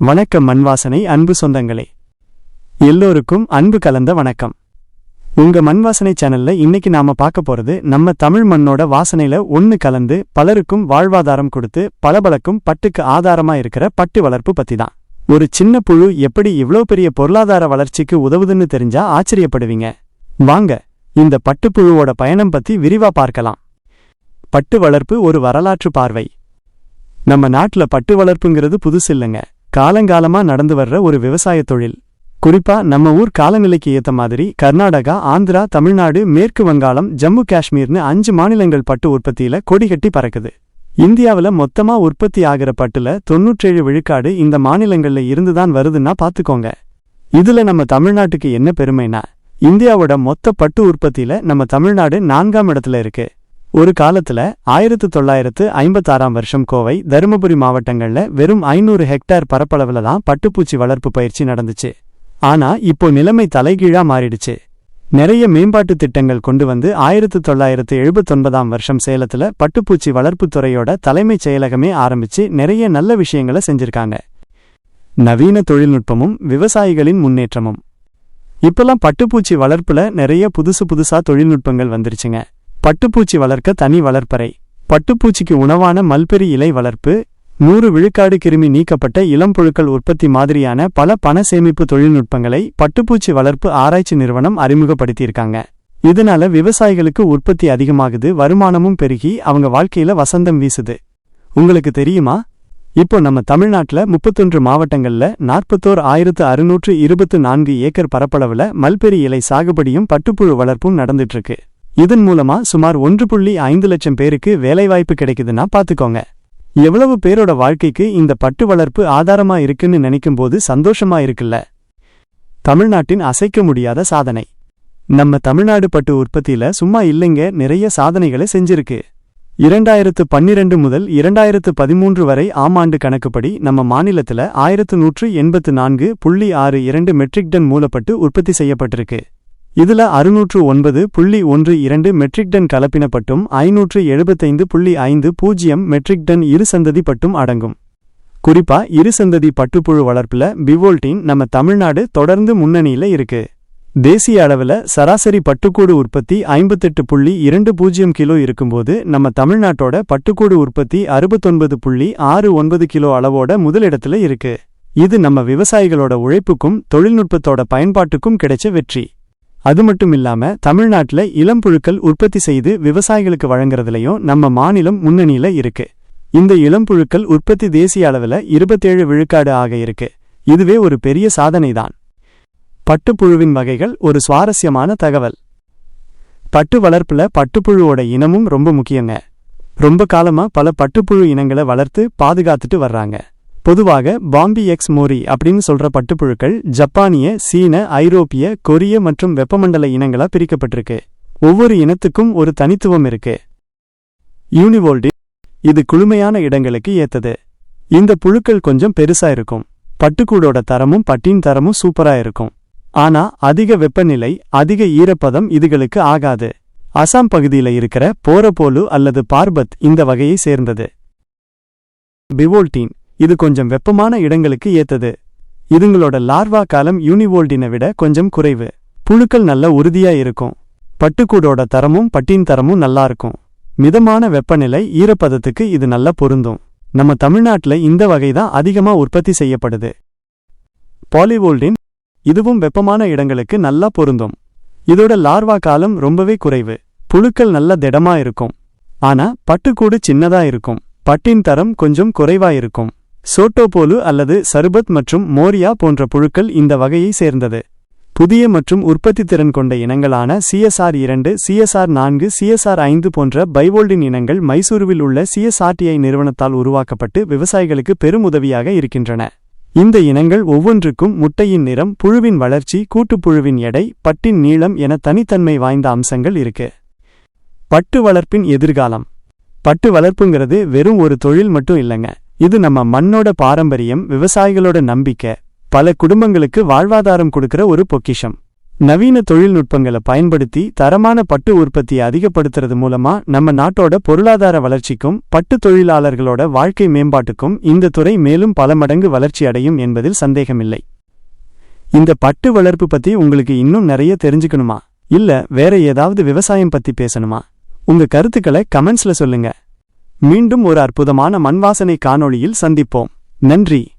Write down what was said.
வணக்கம் மண்வாசனை அன்பு சொந்தங்களே. எல்லோருக்கும் அன்பு கலந்த வணக்கம். உங்க மண்வாசனை சேனல்ல இன்னைக்கு நாம பார்க்க போறது நம்ம தமிழ் மண்ணோட வாசனையில ஒன்னு கலந்து பலருக்கும் வாழ்வாதாரம் கொடுத்து பளபளக்கும் பட்டுக்கு ஆதாரமா இருக்கிற பட்டு வளர்ப்பு பத்தி தான் ஒரு சின்ன புழு எப்படி இவ்ளோ பெரிய பொருளாதார வளர்ச்சிக்கு உதவுதுன்னு தெரிஞ்சா ஆச்சரியப்படுவீங்க. வாங்க இந்த பட்டுப்புழுவோட பயணம் பத்தி விரிவா பார்க்கலாம். பட்டு வளர்ப்பு ஒரு வரலாற்று பார்வை. நம்ம நாட்டுல பட்டு வளர்ப்புங்கிறது புதுசு இல்லைங்க காலங்காலமா நடந்து வர்ற ஒரு விவசாய தொழில். குறிப்பா நம்ம ஊர் காலநிலைக்கு ஏத்த மாதிரி கர்நாடகா ஆந்திரா தமிழ்நாடு மேற்கு வங்காளம் ஜம்மு காஷ்மீர்னு அஞ்சு மாநிலங்கள் பட்டு உற்பத்தியில கொடிகட்டி பறக்குது. இந்தியாவுல மொத்தமா உற்பத்தி ஆகிற பட்டுல தொன்னூற்றேழு விழுக்காடு இந்த மாநிலங்கள்ல இருந்துதான் வருதுன்னா பாத்துக்கோங்க. இதுல நம்ம தமிழ்நாட்டுக்கு என்ன பெருமைனா இந்தியாவோட மொத்த பட்டு உற்பத்தியில நம்ம தமிழ்நாடு நான்காம் இடத்துல இருக்கு. ஒரு காலத்துல ஆயிரத்து தொள்ளாயிரத்து ஐம்பத்தாறாம் வருஷம் கோவை தருமபுரி மாவட்டங்கள்ல வெறும் ஐநூறு ஹெக்டேர் பரப்பளவுல தான் பட்டுப்பூச்சி வளர்ப்பு பயிற்சி நடந்துச்சு. ஆனா இப்போ நிலைமை தலைகீழா மாறிடுச்சு. நிறைய மேம்பாட்டு திட்டங்கள் கொண்டு வந்து ஆயிரத்து தொள்ளாயிரத்து எழுபத்தொன்பதாம் வருஷம் சேலத்துல பட்டுப்பூச்சி வளர்ப்புத் துறையோட தலைமைச் செயலகமே ஆரம்பிச்சு நிறைய நல்ல விஷயங்களை செஞ்சிருக்காங்க. நவீன தொழில்நுட்பமும் விவசாயிகளின் முன்னேற்றமும். இப்பெல்லாம் பட்டுப்பூச்சி வளர்ப்புல நிறைய புதுசு புதுசா தொழில்நுட்பங்கள் வந்துருச்சுங்க. பட்டுப்பூச்சி வளர்க்க தனி வளர்ப்பறை. பட்டுப்பூச்சிக்கு உணவான மல்பெரி இலை வளர்ப்பு நூறு விழுக்காடு கிருமி நீக்கப்பட்ட இளம்புழுக்கள் உற்பத்தி மாதிரியான பல பண சேமிப்பு தொழில்நுட்பங்களை பட்டுப்பூச்சி வளர்ப்பு ஆராய்ச்சி நிறுவனம் அறிமுகப்படுத்தியிருக்காங்க. இதனால விவசாயிகளுக்கு உற்பத்தி அதிகமாகுது வருமானமும் பெருகி அவங்க வாழ்க்கையில வசந்தம் வீசுது. உங்களுக்கு தெரியுமா? இப்போ நம்ம தமிழ்நாட்டுல முப்பத்தொன்று மாவட்டங்கள்ல நாற்பத்தோர் ஆயிரத்து அறுநூற்று இருபத்து நான்கு ஏக்கர் பரப்பளவுல மல்பெரி இலை சாகுபடியும் பட்டுப்புழு வளர்ப்பும் நடந்துட்டு இருக்கு. இதன் மூலமா சுமார் ஒன்று புள்ளி ஐந்து லட்சம் பேருக்கு வேலைவாய்ப்பு கிடைக்குதுன்னா பாத்துக்கோங்க. எவ்வளவு பேரோட வாழ்க்கைக்கு இந்த பட்டு வளர்ப்பு ஆதாரமா இருக்குன்னு நினைக்கும்போது சந்தோஷமா இருக்குல்ல. தமிழ்நாட்டின் அசைக்க முடியாத சாதனை. நம்ம தமிழ்நாடு பட்டு உற்பத்தியில சும்மா இல்லைங்க நிறைய சாதனைகளை செஞ்சிருக்கு. இரண்டாயிரத்து பன்னிரண்டு முதல் இரண்டாயிரத்து பதிமூன்று வரை ஆமாண்டு கணக்குப்படி நம்ம மாநிலத்துல ஆயிரத்து நூற்று எண்பத்து நான்கு புள்ளி ஆறு இரண்டு மெட்ரிக் டன் மூலப்பட்டு உற்பத்தி செய்யப்பட்டிருக்கு. இதுல அறுநூற்று ஒன்பது புள்ளி ஒன்று இரண்டு மெட்ரிக் டன் கலப்பினப்பட்டும் ஐநூற்று எழுபத்தைந்து புள்ளி ஐந்து பூஜ்ஜியம் மெட்ரிக் டன் இருசந்ததி பட்டும் அடங்கும். குறிப்பா இருசந்ததி பட்டுப்புழு வளர்ப்புல பிவோல்டின் நம்ம தமிழ்நாடு தொடர்ந்து முன்னணியில இருக்கு. தேசிய அளவுல சராசரி பட்டுக்கூடு உற்பத்தி ஐம்பத்தெட்டு புள்ளி இரண்டு பூஜ்ஜியம் கிலோ இருக்கும்போது நம்ம தமிழ்நாட்டோட பட்டுக்கூடு உற்பத்தி அறுபத்தொன்பது புள்ளி ஆறு ஒன்பது கிலோ அளவோட முதலிடத்துல இருக்கு. இது நம்ம விவசாயிகளோட உழைப்புக்கும் தொழில்நுட்பத்தோட பயன்பாட்டுக்கும் கிடைச்ச வெற்றி. அது மட்டும் இல்லாம தமிழ்நாட்டுல இளம்புழுக்கள் உற்பத்தி செய்து விவசாயிகளுக்கு வழங்குறதுலையும் நம்ம மாநிலம் முன்னணியில இருக்கு. இந்த இளம்புழுக்கள் உற்பத்தி தேசிய அளவுல இருபத்தேழு விழுக்காடு ஆக இருக்கு. இதுவே ஒரு பெரிய சாதனைதான். பட்டுப்புழுவின் வகைகள் ஒரு சுவாரஸ்யமான தகவல். பட்டு வளர்ப்புல பட்டுப்புழுவோட இனமும் ரொம்ப முக்கியங்க. ரொம்ப காலமா பல பட்டுப்புழு இனங்களை வளர்த்து பாதுகாத்துட்டு வர்றாங்க. பொதுவாக பாம்பி எக்ஸ் மோரி அப்படின்னு சொல்ற பட்டுப்புழுக்கள் ஜப்பானிய சீன ஐரோப்பிய கொரிய மற்றும் வெப்பமண்டல இனங்களா பிரிக்கப்பட்டிருக்கு. ஒவ்வொரு இனத்துக்கும் ஒரு தனித்துவம் இருக்கு. யூனிவோல்டி இது குளுமையான இடங்களுக்கு ஏத்தது இந்த புழுக்கள் கொஞ்சம் பெருசா இருக்கும். பட்டுக்கூடோட தரமும் பட்டின் தரமும் சூப்பரா இருக்கும். ஆனா அதிக வெப்பநிலை அதிக ஈரப்பதம் இதுகளுக்கு ஆகாது. அசாம் பகுதியில இருக்கிற போரபோலு அல்லது பார்பத் இந்த வகையை சேர்ந்தது. பிவோல்டீன் இது கொஞ்சம் வெப்பமான இடங்களுக்கு ஏத்தது இதுங்களோட லார்வா காலம் யூனிவோல்டினை விட கொஞ்சம் குறைவு. புழுக்கள் நல்ல உறுதியா இருக்கும். பட்டுக்கூடோட தரமும் பட்டின் தரமும் நல்லா இருக்கும். மிதமான வெப்பநிலை ஈரப்பதத்துக்கு இது நல்லா பொருந்தும். நம்ம தமிழ்நாட்டில் இந்த வகை தான் அதிகமா உற்பத்தி செய்யப்படுது. பாலிவோல்டின் இதுவும் வெப்பமான இடங்களுக்கு நல்லா பொருந்தும். இதோட லார்வா காலம் ரொம்பவே குறைவு. புழுக்கள் நல்ல திடமா இருக்கும். ஆனா பட்டுக்கூடு சின்னதா இருக்கும். பட்டின் தரம் கொஞ்சம் குறைவா இருக்கும். சோட்டோபோலு அல்லது சருபத் மற்றும் மோரியா போன்ற புழுக்கள் இந்த வகையை சேர்ந்தது. புதிய மற்றும் உற்பத்தி திறன் கொண்ட இனங்களான சிஎஸ்ஆர் இரண்டு சிஎஸ்ஆர் நான்கு சிஎஸ்ஆர் ஐந்து போன்ற பைவோல்டின் இனங்கள் மைசூருவில் உள்ள சிஎஸ்ஆர்டிஐ நிறுவனத்தால் உருவாக்கப்பட்டு விவசாயிகளுக்கு பெரும் உதவியாக இருக்கின்றன. இந்த இனங்கள் ஒவ்வொன்றுக்கும் முட்டையின் நிறம் புழுவின் வளர்ச்சி கூட்டுப்புழுவின் எடை பட்டின் நீளம் என தனித்தன்மை வாய்ந்த அம்சங்கள் இருக்கு. பட்டு வளர்ப்பின் எதிர்காலம். பட்டு வளர்ப்புங்கிறது வெறும் ஒரு தொழில் மட்டும் இல்லைங்க. இது நம்ம மண்ணோட பாரம்பரியம் விவசாயிகளோட நம்பிக்கை பல குடும்பங்களுக்கு வாழ்வாதாரம் கொடுக்கிற ஒரு பொக்கிஷம். நவீன தொழில்நுட்பங்களை பயன்படுத்தி தரமான பட்டு உற்பத்தியை அதிகப்படுத்துறது மூலமா நம்ம நாட்டோட பொருளாதார வளர்ச்சிக்கும் பட்டு தொழிலாளர்களோட வாழ்க்கை மேம்பாட்டுக்கும் இந்த துறை மேலும் பல மடங்கு வளர்ச்சி அடையும் என்பதில் சந்தேகமில்லை. இந்த பட்டு வளர்ப்பு பத்தி உங்களுக்கு இன்னும் நிறைய தெரிஞ்சுக்கணுமா? இல்ல வேற ஏதாவது விவசாயம் பத்தி பேசணுமா? உங்க கருத்துக்களை கமெண்ட்ஸ்ல சொல்லுங்க. மீண்டும் ஒரு அற்புதமான மண்வாசனை காணொளியில் சந்திப்போம். நன்றி.